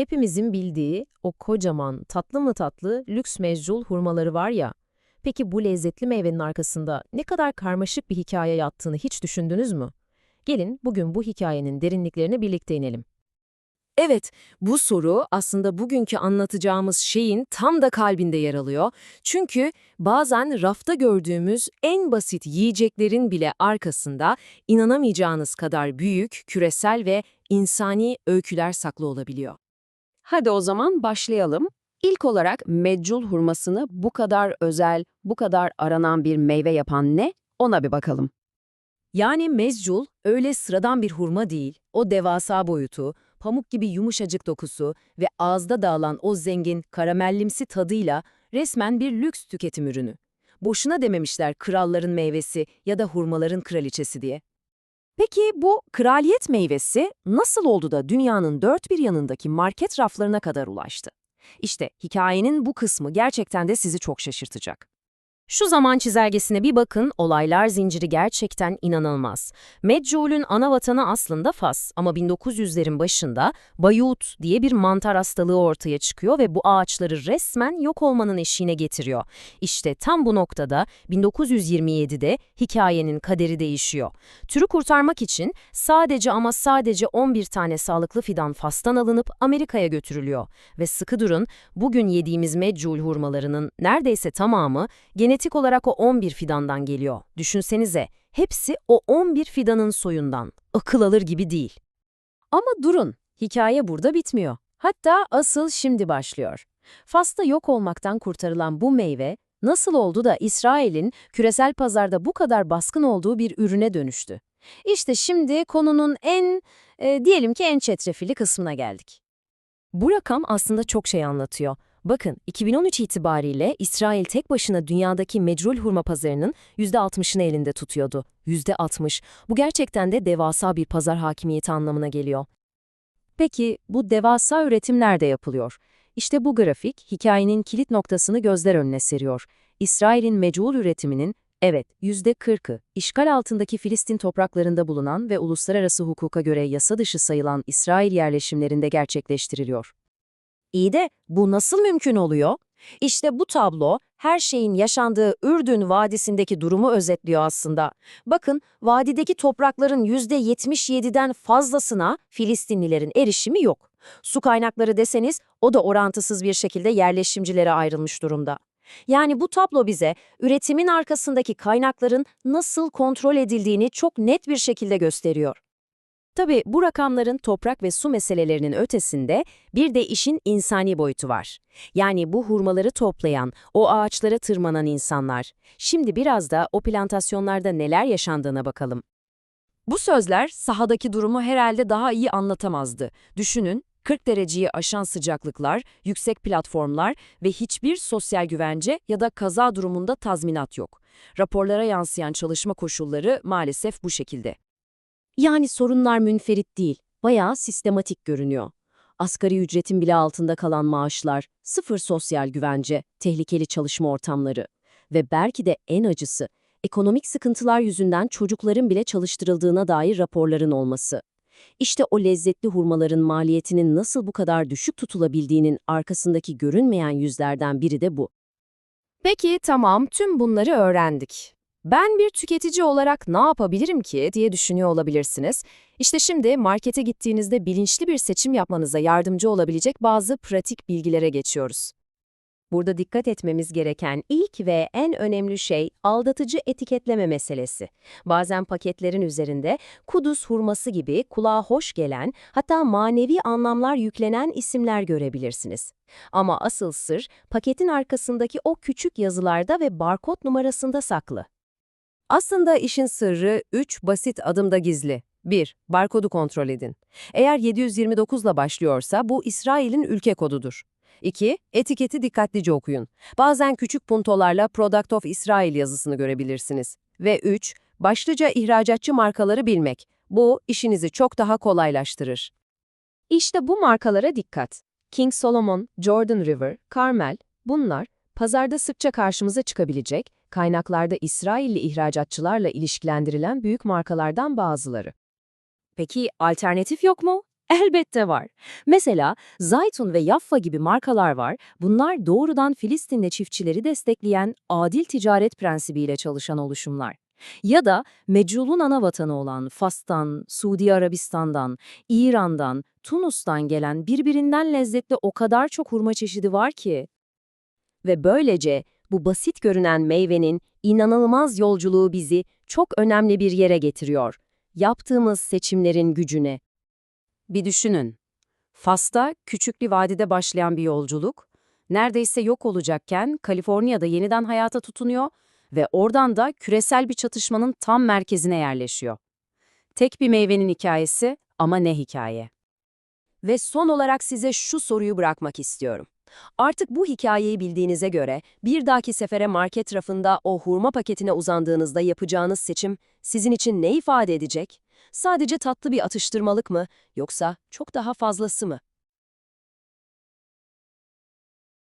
Hepimizin bildiği o kocaman, tatlı mı tatlı lüks mecrul hurmaları var ya. Peki bu lezzetli meyvenin arkasında ne kadar karmaşık bir hikaye yattığını hiç düşündünüz mü? Gelin bugün bu hikayenin derinliklerine birlikte inelim. Evet, bu soru aslında bugünkü anlatacağımız şeyin tam da kalbinde yer alıyor. Çünkü bazen rafta gördüğümüz en basit yiyeceklerin bile arkasında inanamayacağınız kadar büyük, küresel ve insani öyküler saklı olabiliyor. Hadi o zaman başlayalım. İlk olarak meccul hurmasını bu kadar özel, bu kadar aranan bir meyve yapan ne? Ona bir bakalım. Yani mezcul öyle sıradan bir hurma değil. O devasa boyutu, pamuk gibi yumuşacık dokusu ve ağızda dağılan o zengin karamellimsi tadıyla resmen bir lüks tüketim ürünü. Boşuna dememişler kralların meyvesi ya da hurmaların kraliçesi diye. Peki bu kraliyet meyvesi nasıl oldu da dünyanın dört bir yanındaki market raflarına kadar ulaştı? İşte hikayenin bu kısmı gerçekten de sizi çok şaşırtacak. Şu zaman çizelgesine bir bakın, olaylar zinciri gerçekten inanılmaz. Medjool'ün ana vatanı aslında Fas ama 1900'lerin başında Bayut diye bir mantar hastalığı ortaya çıkıyor ve bu ağaçları resmen yok olmanın eşiğine getiriyor. İşte tam bu noktada 1927'de hikayenin kaderi değişiyor. Türü kurtarmak için sadece ama sadece 11 tane sağlıklı fidan Fas'tan alınıp Amerika'ya götürülüyor. Ve sıkı durun, bugün yediğimiz Medjool hurmalarının neredeyse tamamı genetik olarak o 11 fidandan geliyor. Düşünsenize, hepsi o 11 fidanın soyundan. Akıl alır gibi değil. Ama durun, hikaye burada bitmiyor. Hatta asıl şimdi başlıyor. Fas'ta yok olmaktan kurtarılan bu meyve, nasıl oldu da İsrail'in küresel pazarda bu kadar baskın olduğu bir ürüne dönüştü? İşte şimdi konunun en, e, diyelim ki en çetrefilli kısmına geldik. Bu rakam aslında çok şey anlatıyor. Bakın, 2013 itibariyle İsrail tek başına dünyadaki mecrul hurma pazarının %60'ını elinde tutuyordu. %60. Bu gerçekten de devasa bir pazar hakimiyeti anlamına geliyor. Peki bu devasa üretim nerede yapılıyor? İşte bu grafik hikayenin kilit noktasını gözler önüne seriyor. İsrail'in mecul üretiminin, evet %40'ı, işgal altındaki Filistin topraklarında bulunan ve uluslararası hukuka göre yasa dışı sayılan İsrail yerleşimlerinde gerçekleştiriliyor. İyi de bu nasıl mümkün oluyor? İşte bu tablo her şeyin yaşandığı Ürdün Vadisi'ndeki durumu özetliyor aslında. Bakın vadideki toprakların %77'den fazlasına Filistinlilerin erişimi yok. Su kaynakları deseniz o da orantısız bir şekilde yerleşimcilere ayrılmış durumda. Yani bu tablo bize üretimin arkasındaki kaynakların nasıl kontrol edildiğini çok net bir şekilde gösteriyor. Tabii bu rakamların toprak ve su meselelerinin ötesinde bir de işin insani boyutu var. Yani bu hurmaları toplayan, o ağaçlara tırmanan insanlar. Şimdi biraz da o plantasyonlarda neler yaşandığına bakalım. Bu sözler sahadaki durumu herhalde daha iyi anlatamazdı. Düşünün, 40 dereceyi aşan sıcaklıklar, yüksek platformlar ve hiçbir sosyal güvence ya da kaza durumunda tazminat yok. Raporlara yansıyan çalışma koşulları maalesef bu şekilde. Yani sorunlar münferit değil, bayağı sistematik görünüyor. Asgari ücretin bile altında kalan maaşlar, sıfır sosyal güvence, tehlikeli çalışma ortamları ve belki de en acısı, ekonomik sıkıntılar yüzünden çocukların bile çalıştırıldığına dair raporların olması. İşte o lezzetli hurmaların maliyetinin nasıl bu kadar düşük tutulabildiğinin arkasındaki görünmeyen yüzlerden biri de bu. Peki tamam tüm bunları öğrendik. Ben bir tüketici olarak ne yapabilirim ki diye düşünüyor olabilirsiniz. İşte şimdi markete gittiğinizde bilinçli bir seçim yapmanıza yardımcı olabilecek bazı pratik bilgilere geçiyoruz. Burada dikkat etmemiz gereken ilk ve en önemli şey aldatıcı etiketleme meselesi. Bazen paketlerin üzerinde kuduz hurması gibi kulağa hoş gelen, hatta manevi anlamlar yüklenen isimler görebilirsiniz. Ama asıl sır paketin arkasındaki o küçük yazılarda ve barkod numarasında saklı. Aslında işin sırrı 3 basit adımda gizli. 1. Barkodu kontrol edin. Eğer 729 ile başlıyorsa bu İsrail'in ülke kodudur. 2. Etiketi dikkatlice okuyun. Bazen küçük puntolarla Product of Israel yazısını görebilirsiniz. Ve 3. Başlıca ihracatçı markaları bilmek. Bu işinizi çok daha kolaylaştırır. İşte bu markalara dikkat. King Solomon, Jordan River, Carmel, bunlar pazarda sıkça karşımıza çıkabilecek, kaynaklarda İsrailli ihracatçılarla ilişkilendirilen büyük markalardan bazıları. Peki alternatif yok mu? Elbette var. Mesela Zaytun ve Yaffa gibi markalar var. Bunlar doğrudan Filistinli çiftçileri destekleyen adil ticaret prensibiyle çalışan oluşumlar. Ya da Meccul'un ana vatanı olan Fas'tan, Suudi Arabistan'dan, İran'dan, Tunus'tan gelen birbirinden lezzetli o kadar çok hurma çeşidi var ki. Ve böylece bu basit görünen meyvenin inanılmaz yolculuğu bizi çok önemli bir yere getiriyor. Yaptığımız seçimlerin gücüne. Bir düşünün. Fas'ta küçük bir vadide başlayan bir yolculuk, neredeyse yok olacakken Kaliforniya'da yeniden hayata tutunuyor ve oradan da küresel bir çatışmanın tam merkezine yerleşiyor. Tek bir meyvenin hikayesi ama ne hikaye? Ve son olarak size şu soruyu bırakmak istiyorum. Artık bu hikayeyi bildiğinize göre bir dahaki sefere market rafında o hurma paketine uzandığınızda yapacağınız seçim sizin için ne ifade edecek? Sadece tatlı bir atıştırmalık mı yoksa çok daha fazlası mı?